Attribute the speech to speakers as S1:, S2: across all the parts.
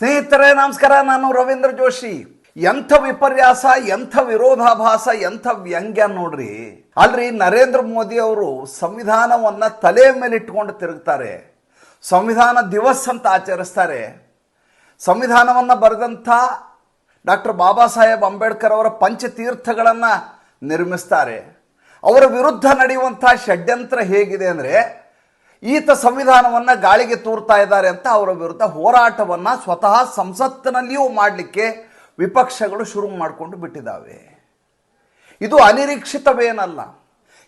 S1: ಸ್ನೇಹಿತರೆ, ನಮಸ್ಕಾರ. ನಾನು ರವೀಂದ್ರ ಜೋಶಿ. ಎಂಥ ವಿಪರ್ಯಾಸ, ಎಂಥ ವಿರೋಧಾಭಾಸ, ಎಂಥ ವ್ಯಂಗ್ಯ ನೋಡ್ರಿ. ಅಲ್ರಿ, ನರೇಂದ್ರ ಮೋದಿ ಅವರು ಸಂವಿಧಾನವನ್ನ ತಲೆ ಮೇಲೆ ಇಟ್ಕೊಂಡು ತಿರುಗ್ತಾರೆ. ಸಂವಿಧಾನ ದಿವಸ್ ಅಂತ ಆಚರಿಸ್ತಾರೆ. ಸಂವಿಧಾನವನ್ನು ಬರೆದಂಥ ಡಾಕ್ಟರ್ ಬಾಬಾ ಸಾಹೇಬ್ ಅಂಬೇಡ್ಕರ್ ಅವರ ಪಂಚತೀರ್ಥಗಳನ್ನು ನಿರ್ಮಿಸ್ತಾರೆ. ಅವರ ವಿರುದ್ಧ ನಡೆಯುವಂಥ ಷಡ್ಯಂತ್ರ ಹೇಗಿದೆ ಅಂದರೆ ಈತ ಸಂವಿಧಾನವನ್ನು ಗಾಳಿಗೆ ತೂರ್ತಾ ಇದ್ದಾರೆ ಅಂತ ಅವರ ವಿರುದ್ಧ ಹೋರಾಟವನ್ನು ಸ್ವತಃ ಸಂಸತ್ತಿನಲ್ಲಿಯೂ ಮಾಡಲಿಕ್ಕೆ ವಿಪಕ್ಷಗಳು ಶುರು ಮಾಡಿಕೊಂಡು ಬಿಟ್ಟಿದ್ದಾವೆ. ಇದು ಅನಿರೀಕ್ಷಿತವೇನಲ್ಲ.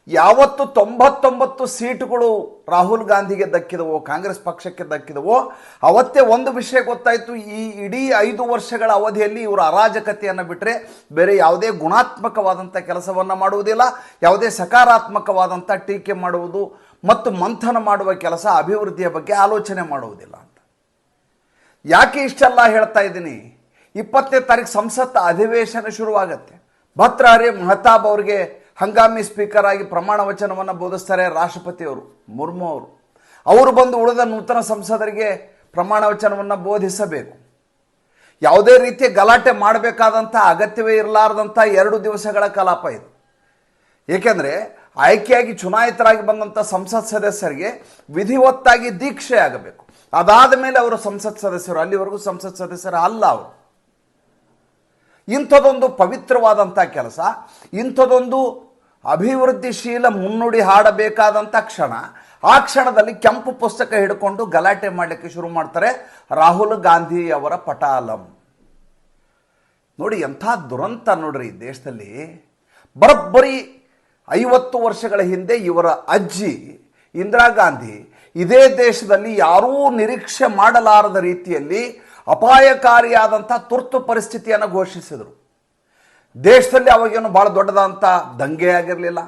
S1: ಯಾವತ್ತು ತೊಂಬತ್ತೊಂಬತ್ತು ಸೀಟುಗಳು ರಾಹುಲ್ ಗಾಂಧಿಗೆ ದಕ್ಕಿದವೋ, ಕಾಂಗ್ರೆಸ್ ಪಕ್ಷಕ್ಕೆ ದಕ್ಕಿದವೋ, ಅವತ್ತೇ ಒಂದು ವಿಷಯ ಗೊತ್ತಾಯಿತು. ಈ ಇಡೀ ಐದು ವರ್ಷಗಳ ಅವಧಿಯಲ್ಲಿ ಇವರು ಅರಾಜಕತೆಯನ್ನು ಬಿಟ್ಟರೆ ಬೇರೆ ಯಾವುದೇ ಗುಣಾತ್ಮಕವಾದಂಥ ಕೆಲಸವನ್ನು ಮಾಡುವುದಿಲ್ಲ, ಯಾವುದೇ ಸಕಾರಾತ್ಮಕವಾದಂಥ ಟೀಕೆ ಮಾಡುವುದು ಮತ್ತು ಮಂಥನ ಮಾಡುವ ಕೆಲಸ ಅಭಿವೃದ್ಧಿಯ ಬಗ್ಗೆ ಆಲೋಚನೆ ಮಾಡುವುದಿಲ್ಲ ಅಂತ. ಯಾಕೆ ಇಷ್ಟೆಲ್ಲ ಹೇಳ್ತಾ ಇದ್ದೀನಿ? ಇಪ್ಪತ್ತನೇ ತಾರೀಕು ಸಂಸತ್ ಅಧಿವೇಶನ ಶುರುವಾಗತ್ತೆ. ಭತ್ರಾರಿ ಮಹತಾಬ್ ಅವರಿಗೆ ಹಂಗಾಮಿ ಸ್ಪೀಕರ್ ಆಗಿ ಪ್ರಮಾಣ ವಚನವನ್ನು ಬೋಧಿಸ್ತಾರೆ ರಾಷ್ಟ್ರಪತಿಯವರು ಮುರ್ಮು ಅವರು. ಅವರು ಬಂದು ಉಳಿದ ನೂತನ ಸಂಸದರಿಗೆ ಪ್ರಮಾಣ ವಚನವನ್ನು ಬೋಧಿಸಬೇಕು. ಯಾವುದೇ ರೀತಿಯ ಗಲಾಟೆ ಮಾಡಬೇಕಾದಂಥ ಅಗತ್ಯವೇ ಇರಲಾರ್ದಂಥ ಎರಡು ದಿವಸಗಳ ಕಲಾಪ ಇದು. ಏಕೆಂದರೆ ಆಯ್ಕೆಯಾಗಿ ಚುನಾಯಿತರಾಗಿ ಬಂದಂಥ ಸಂಸತ್ ಸದಸ್ಯರಿಗೆ ವಿಧಿವತ್ತಾಗಿ ದೀಕ್ಷೆ ಆಗಬೇಕು. ಅದಾದ ಮೇಲೆ ಅವರು ಸಂಸತ್ ಸದಸ್ಯರು, ಅಲ್ಲಿವರೆಗೂ ಸಂಸತ್ ಸದಸ್ಯರು ಅಲ್ಲ ಅವರು. ಇಂಥದೊಂದು ಪವಿತ್ರವಾದಂಥ ಕೆಲಸ, ಇಂಥದೊಂದು ಅಭಿವೃದ್ಧಿಶೀಲ ಮುನ್ನುಡಿ ಹಾಡಬೇಕಾದಂಥ ಕ್ಷಣ, ಆ ಕ್ಷಣದಲ್ಲಿ ಕೆಂಪು ಪುಸ್ತಕ ಹಿಡ್ಕೊಂಡು ಗಲಾಟೆ ಮಾಡಲಿಕ್ಕೆ ಶುರು ಮಾಡ್ತಾರೆ ರಾಹುಲ್ ಗಾಂಧಿ ಅವರ ಪಟಾಲಂ. ನೋಡಿ ಎಂಥ ದುರಂತ ನೋಡ್ರಿ ದೇಶದಲ್ಲಿ. ಬರೋಬ್ಬರಿ ಐವತ್ತು ವರ್ಷಗಳ ಹಿಂದೆ ಇವರ ಅಜ್ಜಿ ಇಂದಿರಾ ಗಾಂಧಿ ಇದೇ ದೇಶದಲ್ಲಿ ಯಾರೂ ನಿರೀಕ್ಷೆ ಮಾಡಲಾರದ ರೀತಿಯಲ್ಲಿ ಅಪಾಯಕಾರಿಯಾದಂಥ ತುರ್ತು ಪರಿಸ್ಥಿತಿಯನ್ನು ಘೋಷಿಸಿದರು. ದೇಶದಲ್ಲಿ ಅವಾಗೇನು ಭಾಳ ದೊಡ್ಡದಾದಂಥ ದಂಗೆ ಆಗಿರಲಿಲ್ಲ.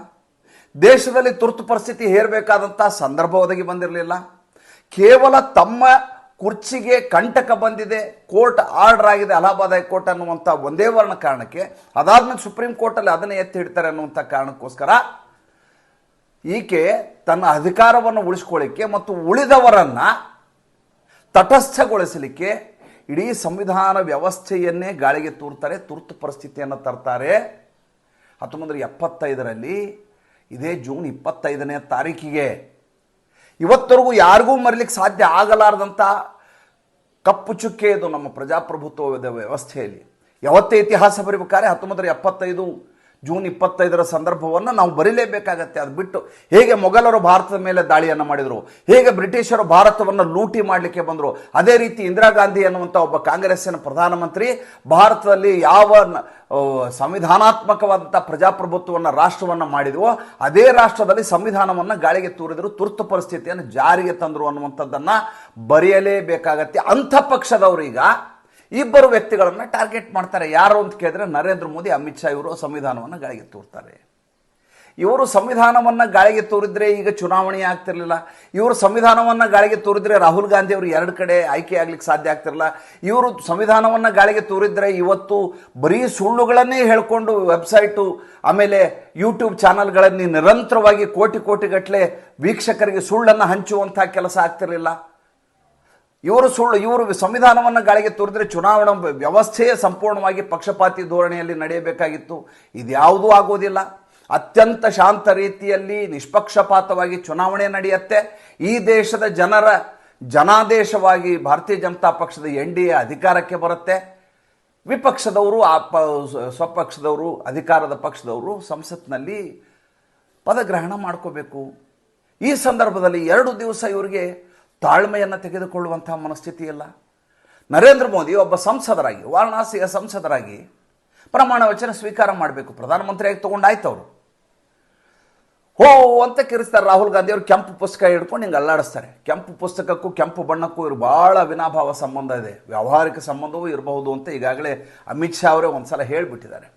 S1: ದೇಶದಲ್ಲಿ ತುರ್ತು ಪರಿಸ್ಥಿತಿ ಹೇರಬೇಕಾದಂಥ ಸಂದರ್ಭ ಒದಗಿ ಬಂದಿರಲಿಲ್ಲ. ಕೇವಲ ತಮ್ಮ ಕುರ್ಚಿಗೆ ಕಂಟಕ ಬಂದಿದೆ, ಕೋರ್ಟ್ ಆರ್ಡರ್ ಆಗಿದೆ, ಅಲಹಾಬಾದ್ ಹೈಕೋರ್ಟ್ ಅನ್ನುವಂಥ ಒಂದೇ ವರ್ಣ ಕಾರಣಕ್ಕೆ, ಅದಾದ್ಮೇಲೆ ಸುಪ್ರೀಂ ಕೋರ್ಟಲ್ಲಿ ಅದನ್ನೇ ಎತ್ತಿ ಹಿಡ್ತಾರೆ ಅನ್ನುವಂಥ ಕಾರಣಕ್ಕೋಸ್ಕರ, ಈಕೆ ತನ್ನ ಅಧಿಕಾರವನ್ನು ಉಳಿಸ್ಕೊಳ್ಳಿಕ್ಕೆ ಮತ್ತು ಉಳಿದವರನ್ನ ತಟಸ್ಥಗೊಳಿಸಲಿಕ್ಕೆ ಇಡೀ ಸಂವಿಧಾನ ವ್ಯವಸ್ಥೆಯನ್ನೇ ಗಾಳಿಗೆ ತೂರ್ತಾರೆ, ತುರ್ತು ಪರಿಸ್ಥಿತಿಯನ್ನು ತರ್ತಾರೆ. ಹತ್ತೊಂಬತ್ತು ನೂರ ಎಪ್ಪತ್ತೈದರಲ್ಲಿ, ಇದೇ ಜೂನ್ ಇಪ್ಪತ್ತೈದನೇ ತಾರೀಕಿಗೆ ಇವತ್ತರೆಗೂ ಯಾರಿಗೂ ಮರಿಲಿಕ್ಕೆ ಸಾಧ್ಯ ಆಗಲಾರದಂಥ ಕಪ್ಪು ಚುಕ್ಕೆ ಇದು ನಮ್ಮ ಪ್ರಜಾಪ್ರಭುತ್ವದ ವ್ಯವಸ್ಥೆಯಲ್ಲಿ. ಯಾವತ್ತೇ ಇತಿಹಾಸ ಬರೀಬೇಕಾದ್ರೆ ಹತ್ತೊಂಬತ್ತು ನೂರ ಎಪ್ಪತ್ತೈದು ಜೂನ್ ಇಪ್ಪತ್ತೈದರ ಸಂದರ್ಭವನ್ನು ನಾವು ಬರೀಲೇಬೇಕಾಗತ್ತೆ. ಅದು ಬಿಟ್ಟು ಹೇಗೆ ಮೊಘಲರು ಭಾರತದ ಮೇಲೆ ದಾಳಿಯನ್ನು ಮಾಡಿದರು, ಹೇಗೆ ಬ್ರಿಟಿಷರು ಭಾರತವನ್ನು ಲೂಟಿ ಮಾಡಲಿಕ್ಕೆ ಬಂದರು, ಅದೇ ರೀತಿ ಇಂದಿರಾ ಗಾಂಧಿ ಅನ್ನುವಂಥ ಒಬ್ಬ ಕಾಂಗ್ರೆಸ್ಸಿನ ಪ್ರಧಾನಮಂತ್ರಿ ಭಾರತದಲ್ಲಿ ಯಾವ ಸಂವಿಧಾನಾತ್ಮಕವಾದಂಥ ಪ್ರಜಾಪ್ರಭುತ್ವವನ್ನು, ರಾಷ್ಟ್ರವನ್ನು ಮಾಡಿದವೋ, ಅದೇ ರಾಷ್ಟ್ರದಲ್ಲಿ ಸಂವಿಧಾನವನ್ನು ಗಾಳಿಗೆ ತೂರಿದರು, ತುರ್ತು ಪರಿಸ್ಥಿತಿಯನ್ನು ಜಾರಿಗೆ ತಂದರು ಅನ್ನುವಂಥದ್ದನ್ನು ಬರೆಯಲೇಬೇಕಾಗತ್ತೆ. ಅಂಥ ಈಗ ಇಬ್ಬರು ವ್ಯಕ್ತಿಗಳನ್ನು ಟಾರ್ಗೆಟ್ ಮಾಡ್ತಾರೆ. ಯಾರು ಅಂತ ಕೇಳಿದ್ರೆ ನರೇಂದ್ರ ಮೋದಿ, ಅಮಿತ್ ಶಾ ಇವರು ಸಂವಿಧಾನವನ್ನು ಗಾಳಿಗೆ ತೋರ್ತಾರೆ. ಇವರು ಸಂವಿಧಾನವನ್ನು ಗಾಳಿಗೆ ತೋರಿದ್ರೆ ಈಗ ಚುನಾವಣೆ ಆಗ್ತಿರಲಿಲ್ಲ. ಇವರು ಸಂವಿಧಾನವನ್ನು ಗಾಳಿಗೆ ತೋರಿದ್ರೆ ರಾಹುಲ್ ಗಾಂಧಿ ಅವರು ಎರಡು ಕಡೆ ಆಯ್ಕೆ ಆಗ್ಲಿಕ್ಕೆ ಸಾಧ್ಯ ಆಗ್ತಿರಲಿಲ್ಲ. ಇವರು ಸಂವಿಧಾನವನ್ನು ಗಾಳಿಗೆ ತೋರಿದ್ರೆ ಇವತ್ತು ಬರೀ ಸುಳ್ಳುಗಳನ್ನೇ ಹೇಳ್ಕೊಂಡು ವೆಬ್ಸೈಟು, ಆಮೇಲೆ ಯೂಟ್ಯೂಬ್ ಚಾನಲ್ಗಳಲ್ಲಿ ನಿರಂತರವಾಗಿ ಕೋಟಿ ಕೋಟಿಗಟ್ಟಲೆ ವೀಕ್ಷಕರಿಗೆ ಸುಳ್ಳನ್ನು ಹಂಚುವಂಥ ಕೆಲಸ ಆಗ್ತಿರಲಿಲ್ಲ. ಇವರು ಸುಳ್ಳು, ಇವರು ಸಂವಿಧಾನವನ್ನು ಗಾಳಿಗೆ ತೋರಿದ್ರೆ ಚುನಾವಣಾ ವ್ಯವಸ್ಥೆಯೇ ಸಂಪೂರ್ಣವಾಗಿ ಪಕ್ಷಪಾತಿ ಧೋರಣೆಯಲ್ಲಿ ನಡೆಯಬೇಕಾಗಿತ್ತು. ಇದ್ಯಾವುದೂ ಆಗೋದಿಲ್ಲ. ಅತ್ಯಂತ ಶಾಂತ ರೀತಿಯಲ್ಲಿ ನಿಷ್ಪಕ್ಷಪಾತವಾಗಿ ಚುನಾವಣೆ ನಡೆಯುತ್ತೆ. ಈ ದೇಶದ ಜನರ ಜನಾದೇಶವಾಗಿ ಭಾರತೀಯ ಜನತಾ ಪಕ್ಷದ ಎನ್ ಡಿ ಎ ಅಧಿಕಾರಕ್ಕೆ ಬರುತ್ತೆ. ವಿಪಕ್ಷದವರು, ಆ ಪ ಸ್ವಪಕ್ಷದವರು, ಅಧಿಕಾರದ ಪಕ್ಷದವರು ಸಂಸತ್ನಲ್ಲಿ ಪದಗ್ರಹಣ ಮಾಡ್ಕೋಬೇಕು. ಈ ಸಂದರ್ಭದಲ್ಲಿ ಎರಡು ದಿವಸ ಇವರಿಗೆ ತಾಳ್ಮೆಯನ್ನು ತೆಗೆದುಕೊಳ್ಳುವಂಥ ಮನಸ್ಥಿತಿ ಇಲ್ಲ ನರೇಂದ್ರ ಮೋದಿ ಒಬ್ಬ ಸಂಸದರಾಗಿ, ವಾರಣಾಸಿಯ ಸಂಸದರಾಗಿ ಪ್ರಮಾಣ ವಚನ ಸ್ವೀಕಾರ ಮಾಡಬೇಕು. ಪ್ರಧಾನಮಂತ್ರಿಯಾಗಿ ತೊಗೊಂಡಾಯ್ತು ಅವರು. ಹೋ ಅಂತ ಕಿರಿಸ್ತಾರೆ. ರಾಹುಲ್ ಗಾಂಧಿ ಅವರು ಕೆಂಪು ಪುಸ್ತಕ ಹಿಡ್ಕೊಂಡು ಹಿಂಗೆ ಅಲ್ಲಾಡಿಸ್ತಾರೆ. ಕೆಂಪು ಪುಸ್ತಕಕ್ಕೂ, ಕೆಂಪು ಬಣ್ಣಕ್ಕೂ ಇವರು ಭಾಳ ವಿನಾಭಾವ ಸಂಬಂಧ ಇದೆ. ವ್ಯಾವಹಾರಿಕ ಸಂಬಂಧವೂ ಇರಬಹುದು ಅಂತ ಈಗಾಗಲೇ ಅಮಿತ್ ಶಾ ಅವರೇ ಒಂದ್ಸಲ ಹೇಳಿಬಿಟ್ಟಿದ್ದಾರೆ.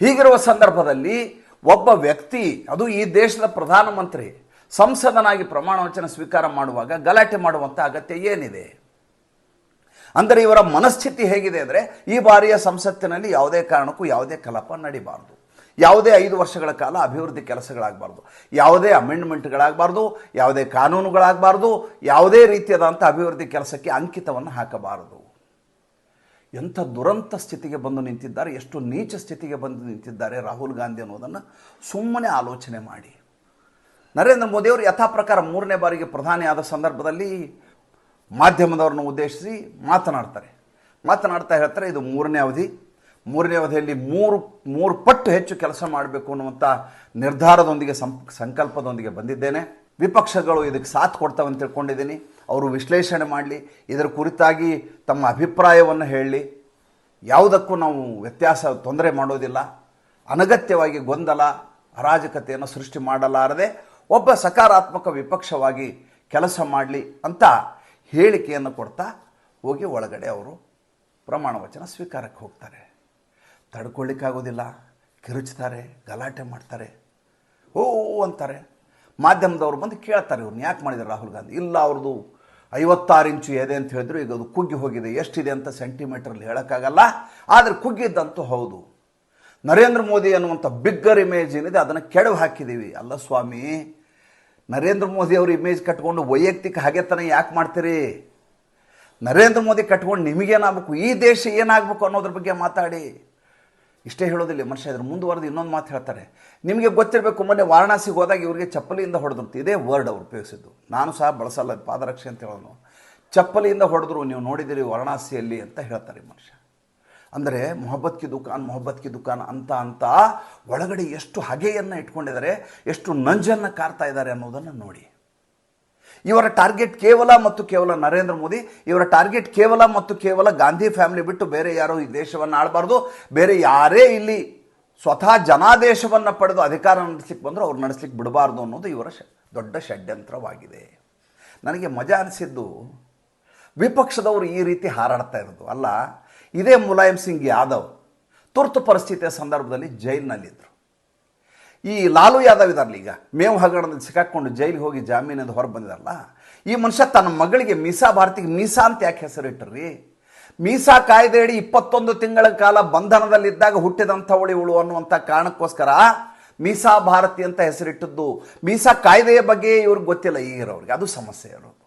S1: ಹೀಗಿರುವ ಸಂದರ್ಭದಲ್ಲಿ ಒಬ್ಬ ವ್ಯಕ್ತಿ, ಅದು ಈ ದೇಶದ ಪ್ರಧಾನಮಂತ್ರಿ ಸಂಸದನಾಗಿ ಪ್ರಮಾಣ ವಚನ ಸ್ವೀಕಾರ ಮಾಡುವಾಗ ಗಲಾಟೆ ಮಾಡುವಂಥ ಅಗತ್ಯ ಏನಿದೆ? ಅಂದರೆ ಇವರ ಮನಸ್ಥಿತಿ ಹೇಗಿದೆ ಅಂದರೆ ಈ ಬಾರಿಯ ಸಂಸತ್ತಿನಲ್ಲಿ ಯಾವುದೇ ಕಾರಣಕ್ಕೂ ಯಾವುದೇ ಕಲಾಪ ನಡಿಬಾರದು. ಯಾವುದೇ ಐದು ವರ್ಷಗಳ ಕಾಲ ಅಭಿವೃದ್ಧಿ ಕೆಲಸಗಳಾಗಬಾರ್ದು. ಯಾವುದೇ ಅಮೆಂಡ್ಮೆಂಟ್ಗಳಾಗಬಾರ್ದು, ಯಾವುದೇ ಕಾನೂನುಗಳಾಗಬಾರ್ದು, ಯಾವುದೇ ರೀತಿಯಾದಂಥ ಅಭಿವೃದ್ಧಿ ಕೆಲಸಕ್ಕೆ ಅಂಕಿತವನ್ನು ಹಾಕಬಾರದು. ಎಂಥ ದುರಂತ ಸ್ಥಿತಿಗೆ ಬಂದು ನಿಂತಿದ್ದಾರೆ, ಎಷ್ಟು ನೀಚ ಸ್ಥಿತಿಗೆ ಬಂದು ನಿಂತಿದ್ದಾರೆ ರಾಹುಲ್ ಗಾಂಧಿ ಅನ್ನೋದನ್ನು ಸುಮ್ಮನೆ ಆಲೋಚನೆ ಮಾಡಿ. ನರೇಂದ್ರ ಮೋದಿಯವರು ಯಥಾ ಪ್ರಕಾರ ಮೂರನೇ ಬಾರಿಗೆ ಪ್ರಧಾನಿ ಆದ ಸಂದರ್ಭದಲ್ಲಿ ಮಾಧ್ಯಮದವ್ರನ್ನು ಉದ್ದೇಶಿಸಿ ಮಾತನಾಡ್ತಾರೆ. ಮಾತನಾಡ್ತಾ ಹೇಳ್ತಾರೆ, ಇದು ಮೂರನೇ ಅವಧಿ. ಮೂರನೇ ಅವಧಿಯಲ್ಲಿ ಮೂರು ಮೂರು ಪಟ್ಟು ಹೆಚ್ಚು ಕೆಲಸ ಮಾಡಬೇಕು ಅನ್ನುವಂಥ ನಿರ್ಧಾರದೊಂದಿಗೆ ಸಂ ಸಂಕಲ್ಪದೊಂದಿಗೆ ಬಂದಿದ್ದೇನೆ. ವಿಪಕ್ಷಗಳು ಇದಕ್ಕೆ ಸಾಥ್ ಕೊಡ್ತವೆ ಅಂತ ತಿಳ್ಕೊಂಡಿದ್ದೀನಿ. ಅವರು ವಿಶ್ಲೇಷಣೆ ಮಾಡಲಿ, ಇದರ ಕುರಿತಾಗಿ ತಮ್ಮ ಅಭಿಪ್ರಾಯವನ್ನು ಹೇಳಲಿ. ಯಾವುದಕ್ಕೂ ನಾವು ವ್ಯತ್ಯಾಸ, ತೊಂದರೆ ಮಾಡೋದಿಲ್ಲ. ಅನಗತ್ಯವಾಗಿ ಗೊಂದಲ, ಅರಾಜಕತೆಯನ್ನು ಸೃಷ್ಟಿ ಮಾಡಲಾರದೆ ಒಬ್ಬ ಸಕಾರಾತ್ಮಕ ವಿಪಕ್ಷವಾಗಿ ಕೆಲಸ ಮಾಡಲಿ ಅಂತ ಹೇಳಿಕೆಯನ್ನು ಕೊಡ್ತಾ ಹೋಗಿ ಒಳಗಡೆ ಅವರು ಪ್ರಮಾಣ ವಚನ ಸ್ವೀಕಾರಕ್ಕೆ ಹೋಗ್ತಾರೆ. ತಡ್ಕೊಳ್ಳಿಕ್ಕಾಗೋದಿಲ್ಲ ಕಿರುಚ್ತಾರೆ ಗಲಾಟೆ ಮಾಡ್ತಾರೆ. ಓ ಅಂತಾರೆ. ಮಾಧ್ಯಮದವ್ರು ಬಂದು ಕೇಳ್ತಾರೆ ಇವ್ರನ್ನ ಯಾಕೆ ಮಾಡಿದ್ದಾರೆ ರಾಹುಲ್ ಗಾಂಧಿ? ಇಲ್ಲ ಅವ್ರದ್ದು ಐವತ್ತಾರು ಇಂಚು ಎದೆ ಅಂತ ಹೇಳಿದ್ರು, ಈಗ ಅದು ಕುಗ್ಗಿ ಹೋಗಿದೆ, ಎಷ್ಟಿದೆ ಅಂತ ಸೆಂಟಿಮೀಟ್ರಲ್ಲಿ ಹೇಳೋಕ್ಕಾಗಲ್ಲ. ಆದರೆ ಕುಗ್ಗಿದ್ದಂತೂ ಹೌದು. ನರೇಂದ್ರ ಮೋದಿ ಅನ್ನುವಂಥ ಬಿಗ್ಗರ್ ಇಮೇಜ್ ಏನಿದೆ, ಅದನ್ನು ಕೆಡವು ಹಾಕಿದ್ದೀವಿ ಅಲ್ಲ ಸ್ವಾಮಿ, ನರೇಂದ್ರ ಮೋದಿ ಅವ್ರ ಇಮೇಜ್ ಕಟ್ಕೊಂಡು ವೈಯಕ್ತಿಕ ಹಾಗೆತನ ಯಾಕೆ ಮಾಡ್ತೀರಿ? ನರೇಂದ್ರ ಮೋದಿ ಕಟ್ಕೊಂಡು ನಿಮಗೇನಾಗಬೇಕು? ಈ ದೇಶ ಏನಾಗಬೇಕು ಅನ್ನೋದ್ರ ಬಗ್ಗೆ ಮಾತಾಡಿ. ಇಷ್ಟೇ ಹೇಳೋದಿಲ್ಲ, ಮನುಷ್ಯ ಇದ್ರ ಮುಂದುವರೆದು ಇನ್ನೊಂದು ಮಾತು ಹೇಳ್ತಾರೆ. ನಿಮಗೆ ಗೊತ್ತಿರಬೇಕು, ಮೊನ್ನೆ ವಾರಣಾಸಿಗೆ ಹೋದಾಗ ಇವರಿಗೆ ಚಪ್ಪಲಿಯಿಂದ ಹೊಡೆದಂತೆ. ಇದೇ ವರ್ಡ್ ಅವ್ರು ಉಪಯೋಗಿಸಿದ್ದು. ನಾನು ಸಹ ಬಳಸಲ್ಲ, ಪಾದರಕ್ಷೆ ಅಂತ ಹೇಳೋನು ಚಪ್ಪಲಿಯಿಂದ ಹೊಡೆದ್ರು, ನೀವು ನೋಡಿದಿರಿ ವಾರಣಾಸಿಯಲ್ಲಿ ಅಂತ ಹೇಳ್ತಾರೆ ಮನುಷ್ಯ. ಅಂದರೆ ಮೊಹಬ್ಬತ್ ಕಿ ದುಕಾನ್ ಮೊಹಬ್ಬತ್ ಕಿ ದುಕಾನ್ ಅಂತ ಅಂತ ಒಳಗಡೆ ಎಷ್ಟು ಹಗೆಯನ್ನು ಇಟ್ಕೊಂಡಿದ್ದಾರೆ, ಎಷ್ಟು ನಂಜನ್ನು ಕಾರ್ತಾ ಇದ್ದಾರೆ ಅನ್ನೋದನ್ನು ನೋಡಿ. ಇವರ ಟಾರ್ಗೆಟ್ ಕೇವಲ ಮತ್ತು ಕೇವಲ ನರೇಂದ್ರ ಮೋದಿ, ಇವರ ಟಾರ್ಗೆಟ್ ಕೇವಲ ಮತ್ತು ಕೇವಲ ಗಾಂಧಿ ಫ್ಯಾಮಿಲಿ ಬಿಟ್ಟು ಬೇರೆ ಯಾರೋ ಈ ದೇಶವನ್ನು ಆಳಬಾರ್ದು. ಬೇರೆ ಯಾರೇ ಇಲ್ಲಿ ಸ್ವತಃ ಜನಾದೇಶವನ್ನು ಪಡೆದು ಅಧಿಕಾರ ನಡೆಸ್ಲಿಕ್ಕೆ ಬಂದರೂ ಅವ್ರು ನಡೆಸ್ಲಿಕ್ಕೆ ಬಿಡಬಾರ್ದು ಅನ್ನೋದು ಇವರ ದೊಡ್ಡ ಷಡ್ಯಂತ್ರವಾಗಿದೆ. ನನಗೆ ಮಜಾ ಅನಿಸಿದ್ದು ವಿಪಕ್ಷದವರು ಈ ರೀತಿ ಹಾರಾಡ್ತಾ ಇರೋದು. ಅಲ್ಲ ಇದೇ ಮುಲಾಯಂ ಸಿಂಗ್ ಯಾದವ್ ತುರ್ತು ಪರಿಸ್ಥಿತಿಯ ಸಂದರ್ಭದಲ್ಲಿ ಜೈಲಿನಲ್ಲಿದ್ದರು ಈ ಲಾಲು ಯಾದವ್ ಇದಾರಲ್ಲ ಈಗ, ಮೇವು ಹಗರಣದಲ್ಲಿ ಸಿಕ್ಕಾಕೊಂಡು ಜೈಲಿಗೆ ಹೋಗಿ ಜಾಮೀನಿಂದ ಹೊರ ಬಂದಿದಾರಲ್ಲ, ಈ ಮನುಷ್ಯ ತನ್ನ ಮಗಳಿಗೆ ಮೀಸಾ, ಭಾರತಿಗೆ ಮೀಸಾ ಅಂತ ಯಾಕೆ ಹೆಸರಿಟ್ಟರಿ ಮೀಸಾ ಕಾಯ್ದೆಯಡಿ ಇಪ್ಪತ್ತೊಂದು ತಿಂಗಳ ಕಾಲ ಬಂಧನದಲ್ಲಿದ್ದಾಗ ಹುಟ್ಟಿದಂಥವಳು ಉಳು ಅನ್ನುವಂಥ ಕಾರಣಕ್ಕೋಸ್ಕರ ಮೀಸಾ ಭಾರತಿ ಅಂತ ಹೆಸರಿಟ್ಟದ್ದು, ಮೀಸಾ ಕಾಯ್ದೆಯ ಬಗ್ಗೆ ಇವ್ರಿಗೆ ಗೊತ್ತಿಲ್ಲ ಈಗಿರೋರಿಗೆ, ಅದು ಸಮಸ್ಯೆ ಇರೋದು.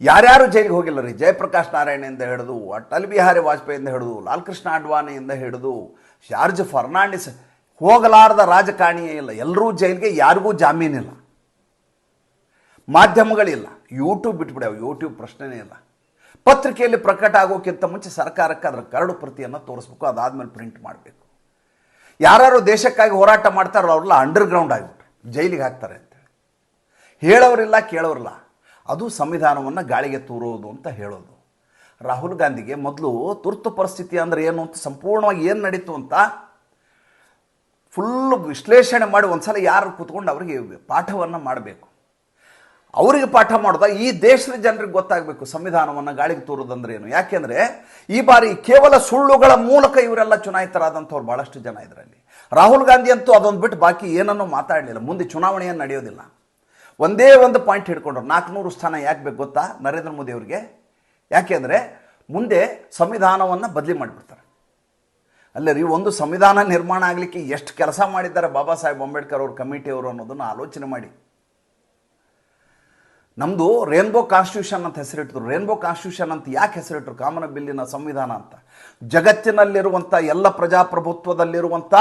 S1: ಯಾರ್ಯಾರು ಜೈಲಿಗೆ ಹೋಗಿಲ್ಲ ರೀ? ಜಯಪ್ರಕಾಶ್ ನಾರಾಯಣದಿಂದ ಹಿಡಿದು, ಅಟಲ್ ಬಿಹಾರಿ ವಾಜಪೇಯಿಯಿಂದ ಹಿಡಿದು ಲಾಲ್ ಕೃಷ್ಣ ಅಡ್ವಾಣಿಯಿಂದ ಹಿಡಿದು ಜಾರ್ಜ್ ಫರ್ನಾಂಡಿಸ್ ಹೋಗಲಾರದ ರಾಜಕಾರಣಿಯೇ ಇಲ್ಲ. ಎಲ್ಲರೂ ಜೈಲಿಗೆ, ಯಾರಿಗೂ ಜಾಮೀನಿಲ್ಲ ಮಾಧ್ಯಮಗಳಿಲ್ಲ. ಯೂಟ್ಯೂಬ್ ಬಿಟ್ಬಿಡ್ಯಾವ. ಯೂಟ್ಯೂಬ್ ಪ್ರಶ್ನೆನೇ ಇಲ್ಲ. ಪತ್ರಿಕೆಯಲ್ಲಿ ಪ್ರಕಟ ಆಗೋಕ್ಕಿಂತ ಮುಂಚೆ ಸರ್ಕಾರಕ್ಕೆ ಅದರ ಕರಡು ಪ್ರತಿಯನ್ನು ತೋರಿಸ್ಬೇಕು. ಅದಾದಮೇಲೆ ಪ್ರಿಂಟ್ ಮಾಡಬೇಕು. ಯಾರು ದೇಶಕ್ಕಾಗಿ ಹೋರಾಟ ಮಾಡ್ತಾರೋ ಅವರೆಲ್ಲ ಅಂಡರ್ಗ್ರೌಂಡ್ ಆಗಿಬಿಟ್ರು. ಜೈಲಿಗೆ ಹಾಕ್ತಾರೆ ಅಂತೇಳಿ. ಹೇಳೋರಿಲ್ಲ, ಕೇಳೋರಿಲ್ಲ. ಅದು ಸಂವಿಧಾನವನ್ನು ಗಾಳಿಗೆ ತೂರೋದು ಅಂತ ಹೇಳೋದು. ರಾಹುಲ್ ಗಾಂಧಿಗೆ ಮೊದಲು ತುರ್ತು ಪರಿಸ್ಥಿತಿ ಅಂದರೆ ಏನು ಅಂತ ಸಂಪೂರ್ಣವಾಗಿ ಏನು ನಡೀತು ಅಂತ ಫುಲ್ ವಿಶ್ಲೇಷಣೆ ಮಾಡಿ ಒಂದ್ಸಲ ಯಾರು ಕೂತ್ಕೊಂಡು ಅವರಿಗೆ ಪಾಠವನ್ನು ಮಾಡಬೇಕು. ಅವರಿಗೆ ಪಾಠ ಮಾಡಿದಾಗ ಈ ದೇಶದ ಜನರಿಗೆ ಗೊತ್ತಾಗಬೇಕು ಸಂವಿಧಾನವನ್ನು ಗಾಳಿಗೆ ತೋರೋದಂದ್ರೆ ಏನು. ಯಾಕೆಂದರೆ ಈ ಬಾರಿ ಕೇವಲ ಸುಳ್ಳುಗಳ ಮೂಲಕ ಇವರೆಲ್ಲ ಚುನಾಯಿತರಾದಂಥವ್ರು ಭಾಳಷ್ಟು ಜನ ಇದರಲ್ಲಿ. ರಾಹುಲ್ ಗಾಂಧಿ ಅಂತೂ ಅದೊಂದು ಬಿಟ್ಟು ಬಾಕಿ ಏನನ್ನೂ ಮಾತಾಡಲಿಲ್ಲ. ಮುಂದೆ ಚುನಾವಣೆಯನ್ನು ನಡೆಯೋದಿಲ್ಲ. ಒಂದೇ ಒಂದು ಪಾಯಿಂಟ್ ಹಿಡ್ಕೊಂಡ್ರು. ನಾಲ್ಕುನೂರು ಸ್ಥಾನ ಯಾಕೆ ಬೇಕು ಗೊತ್ತಾ? ನರೇಂದ್ರ ಮೋದಿ ಅವರಿಗೆ. ಯಾಕೆಂದರೆ ಮುಂದೆ ಸಂವಿಧಾನವನ್ನು ಬದಲಿ ಮಾಡಿಬಿಡ್ತಾರೆ. ಅಲ್ಲ ರೀ, ಒಂದು ಸಂವಿಧಾನ ನಿರ್ಮಾಣ ಆಗಲಿಕ್ಕೆ ಎಷ್ಟು ಕೆಲಸ ಮಾಡಿದ್ದಾರೆ ಬಾಬಾ ಸಾಹೇಬ್ ಅಂಬೇಡ್ಕರ್ ಅವ್ರ ಕಮಿಟಿಯವರು ಅನ್ನೋದನ್ನು ಆಲೋಚನೆ ಮಾಡಿ. ನಮ್ಮದು ರೇನ್ಬೋ ಕಾನ್ಸ್ಟಿಟ್ಯೂಷನ್ ಅಂತ ಹೆಸರಿಟ್ಟರು ರೇನ್ಬೋ ಕಾನ್ಸ್ಟಿಟ್ಯೂಷನ್ ಅಂತ ಯಾಕೆ ಹೆಸರಿಟ್ಟರು ಕಾಮನ ಬಿಲ್ಲಿನ ಸಂವಿಧಾನ ಅಂತ. ಜಗತ್ತಿನಲ್ಲಿರುವಂಥ ಎಲ್ಲ ಪ್ರಜಾಪ್ರಭುತ್ವದಲ್ಲಿರುವಂಥ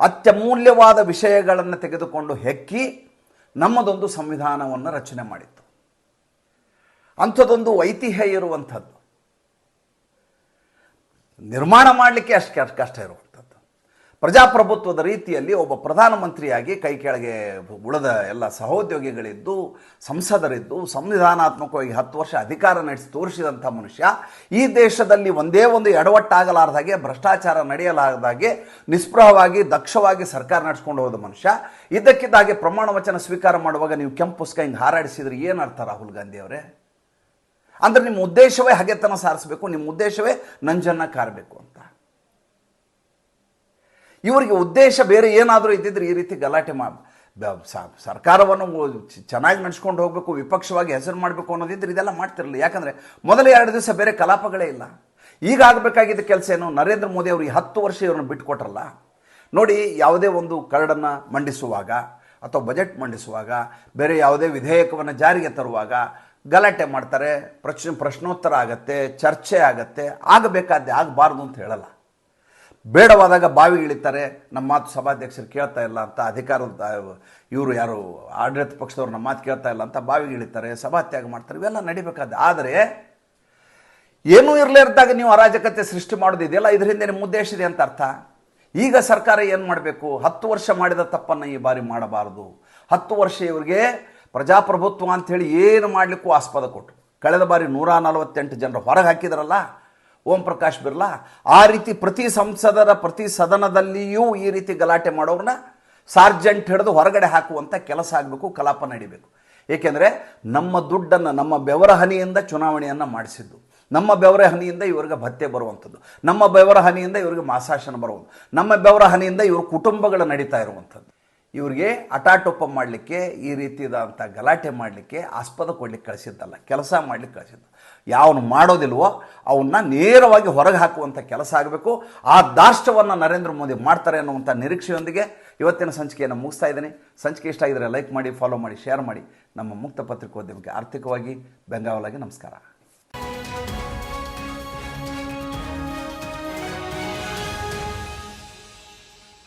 S1: ಅತ್ಯಮೂಲ್ಯವಾದ ವಿಷಯಗಳನ್ನು ತೆಗೆದುಕೊಂಡು ಹೆಕ್ಕಿ ನಮ್ಮದೊಂದು ಸಂವಿಧಾನವನ್ನು ರಚನೆ ಮಾಡಿತ್ತು. ಅಂಥದ್ದೊಂದು ಐತಿಹ್ಯ ಇರುವಂಥದ್ದು. ನಿರ್ಮಾಣ ಮಾಡಲಿಕ್ಕೆ ಅಷ್ಟು ಕಷ್ಟ ಇರುವಂಥದ್ದು ಪ್ರಜಾಪ್ರಭುತ್ವದ ರೀತಿಯಲ್ಲಿ ಒಬ್ಬ ಪ್ರಧಾನಮಂತ್ರಿಯಾಗಿ ಕೈ ಕೆಳಗೆ ಉಳಿದ ಎಲ್ಲ ಸಹೋದ್ಯೋಗಿಗಳಿದ್ದು, ಸಂಸದರಿದ್ದು, ಸಂವಿಧಾನಾತ್ಮಕವಾಗಿ ಹತ್ತು ವರ್ಷ ಅಧಿಕಾರ ನಡೆಸಿ ತೋರಿಸಿದಂಥ ಮನುಷ್ಯ, ಈ ದೇಶದಲ್ಲಿ ಒಂದೇ ಒಂದು ಎಡವಟ್ಟಾಗಲಾರ್ದಾಗೆ, ಭ್ರಷ್ಟಾಚಾರ ನಡೆಯಲಾರದಾಗೆ ನಿಸ್ಪೃಹವಾಗಿ, ದಕ್ಷವಾಗಿ ಸರ್ಕಾರ ನಡೆಸ್ಕೊಂಡು ಹೋದ ಮನುಷ್ಯ. ಇದಕ್ಕಿದ್ದಾಗೆ ಪ್ರಮಾಣ ವಚನ ಸ್ವೀಕಾರ ಮಾಡುವಾಗ ನೀವು ಕೆಂಪು ಪುಸ್ತಕ ಹಿಂಗೆ ಹಾರಾಡಿಸಿದ್ರೆ ಏನು ಅರ್ಥ ರಾಹುಲ್ ಗಾಂಧಿ ಅವರೇ? ಅಂದರೆ ನಿಮ್ಮ ಉದ್ದೇಶವೇ ಹಗೆತನ ಸಾರಿಸಬೇಕು, ನಿಮ್ಮ ಉದ್ದೇಶವೇ ನಂಜನ್ನ ಕಾರಬೇಕು ಅಂತ. ಇವರಿಗೆ ಉದ್ದೇಶ ಬೇರೆ ಏನಾದರೂ ಇದ್ದಿದ್ರೆ ಈ ರೀತಿ ಗಲಾಟೆ ಮಾ ಸರ್ಕಾರವನ್ನು ಚೆನ್ನಾಗಿ ನಡೆಸ್ಕೊಂಡು ಹೋಗಬೇಕು, ವಿಪಕ್ಷವಾಗಿ ಹೆಸರು ಮಾಡಬೇಕು ಅನ್ನೋದಿದ್ರೆ ಇದೆಲ್ಲ ಮಾಡ್ತಿರಲಿಲ್ಲ. ಯಾಕಂದರೆ ಮೊದಲ ಎರಡು ದಿವಸ ಬೇರೆ ಕಲಾಪಗಳೇ ಇಲ್ಲ. ಈಗ ಆಗಬೇಕಾಗಿದ್ದ ಕೆಲಸ ಏನು? ನರೇಂದ್ರ ಮೋದಿ ಅವರು ಈ ಹತ್ತು ವರ್ಷ ಇವ್ರನ್ನ ಬಿಟ್ಟುಕೊಟ್ರಲ್ಲ ನೋಡಿ, ಯಾವುದೇ ಒಂದು ಕರಡನ್ನು ಮಂಡಿಸುವಾಗ ಅಥವಾ ಬಜೆಟ್ ಮಂಡಿಸುವಾಗ, ಬೇರೆ ಯಾವುದೇ ವಿಧೇಯಕವನ್ನು ಜಾರಿಗೆ ತರುವಾಗ ಗಲಾಟೆ ಮಾಡ್ತಾರೆ, ಪ್ರಶ್ನೆ ಪ್ರಶ್ನೋತ್ತರ ಆಗತ್ತೆ, ಚರ್ಚೆ ಆಗತ್ತೆ ಆಗಬೇಕಾದ್ದೆ ಆಗಬಾರ್ದು ಅಂತ ಹೇಳಲ್ಲ. ಬೇಡವಾದಾಗ ಬಾವಿ ಇಳಿತಾರೆ ನಮ್ಮ ಮಾತು ಸಭಾಧ್ಯಕ್ಷರು ಕೇಳ್ತಾ ಇಲ್ಲ ಅಂತ ಅಧಿಕಾರದ, ಇವರು ಯಾರು ಆಡಳಿತ ಪಕ್ಷದವ್ರು ನಮ್ಮ ಮಾತು ಕೇಳ್ತಾ ಇಲ್ಲ ಅಂತ ಬಾವಿಗೆ ಇಳಿತಾರೆ ಸಭಾತ್ಯಾಗ ಮಾಡ್ತಾರೆ, ಇವೆಲ್ಲ ನಡಿಬೇಕಾದ ಆದರೆ ಏನೂ ಇರಲಿರ್ದಾಗ ನೀವು ಅರಾಜಕತೆ ಸೃಷ್ಟಿ ಮಾಡೋದು ಇದೆಯಲ್ಲ? ಇದರಿಂದ ನಿಮ್ಮ ಉದ್ದೇಶ ಇದೆ ಅಂತ ಅರ್ಥ. ಈಗ ಸರ್ಕಾರ ಏನು ಮಾಡಬೇಕು? ಹತ್ತು ವರ್ಷ ಮಾಡಿದ ತಪ್ಪನ್ನು ಈ ಬಾರಿ ಮಾಡಬಾರದು. ಹತ್ತು ವರ್ಷ ಇವರಿಗೆ ಪ್ರಜಾಪ್ರಭುತ್ವ ಅಂಥೇಳಿ ಏನು ಮಾಡಲಿಕ್ಕೂ ಆಸ್ಪದ ಕೊಟ್ಟರು ಕಳೆದ ಬಾರಿ ನೂರ ನಲವತ್ತೆಂಟು ಜನರು ಹೊರಗೆ ಹಾಕಿದ್ರಲ್ಲ? ಓಂ ಪ್ರಕಾಶ್ ಬಿರ್ಲಾ, ಆ ರೀತಿ ಪ್ರತಿ ಸಂಸದರ ಪ್ರತಿ ಸದನದಲ್ಲಿಯೂ ಈ ರೀತಿ ಗಲಾಟೆ ಮಾಡೋರನ್ನ ಸಾರ್ಜೆಂಟ್ ಹಿಡಿದು ಹೊರಗಡೆ ಹಾಕುವಂಥ ಕೆಲಸ ಆಗಬೇಕು, ಕಲಾಪ ನಡಿಬೇಕು. ಏಕೆಂದರೆ ನಮ್ಮ ದುಡ್ಡನ್ನು, ನಮ್ಮ ಬೆವರ ಹನಿಯಿಂದ ಚುನಾವಣೆಯನ್ನು ಮಾಡಿಸಿದ್ದು. ನಮ್ಮ ಬೆವರ ಹನಿಯಿಂದ ಇವ್ರಿಗೆ ಭತ್ಯೆ ಬರುವಂಥದ್ದು. ನಮ್ಮ ಬೆವರ ಹನಿಯಿಂದ ಇವ್ರಿಗೆ ಮಾಸಾಶನ ಬರುವುದು ನಮ್ಮ ಬೆವರ ಹನಿಯಿಂದ ಇವರು ಕುಟುಂಬಗಳು ನಡೀತಾ ಇರುವಂಥದ್ದು. ಇವರಿಗೆ ಅಟಾಟೊಪ್ಪ ಮಾಡಲಿಕ್ಕೆ, ಈ ರೀತಿಯಾದಂಥ ಗಲಾಟೆ ಮಾಡಲಿಕ್ಕೆ ಆಸ್ಪದ ಕೊಡ್ಲಿಕ್ಕೆ ಕಳಿಸಿದ್ದಲ್ಲ, ಕೆಲಸ ಮಾಡಲಿಕ್ಕೆ ಕಳಿಸಿದ್ದು. ಯಾವನು ಮಾಡೋದಿಲ್ವೋ ಅವನ್ನ ನೇರವಾಗಿ ಹೊರಗೆ ಹಾಕುವಂಥ ಕೆಲಸ ಆಗಬೇಕು. ಆ ದಾರ್ಷ್ಟವನ್ನು ನರೇಂದ್ರ ಮೋದಿ ಮಾಡ್ತಾರೆ ಅನ್ನುವಂಥ ನಿರೀಕ್ಷೆಯೊಂದಿಗೆ ಇವತ್ತಿನ ಸಂಚಿಕೆಯನ್ನು ಮುಗಿಸ್ತಾ ಇದ್ದೀನಿ. ಸಂಚಿಕೆ ಇಷ್ಟ ಆಗಿದ್ರೆ ಲೈಕ್ ಮಾಡಿ ಫಾಲೋ ಮಾಡಿ ಶೇರ್ ಮಾಡಿ. ನಮ್ಮ ಮುಕ್ತ ಪತ್ರಿಕೋದ್ಯಮಕ್ಕೆ ಆರ್ಥಿಕವಾಗಿ ಬೆಂಗಾವಲಾಗಿ ನಮಸ್ಕಾರ.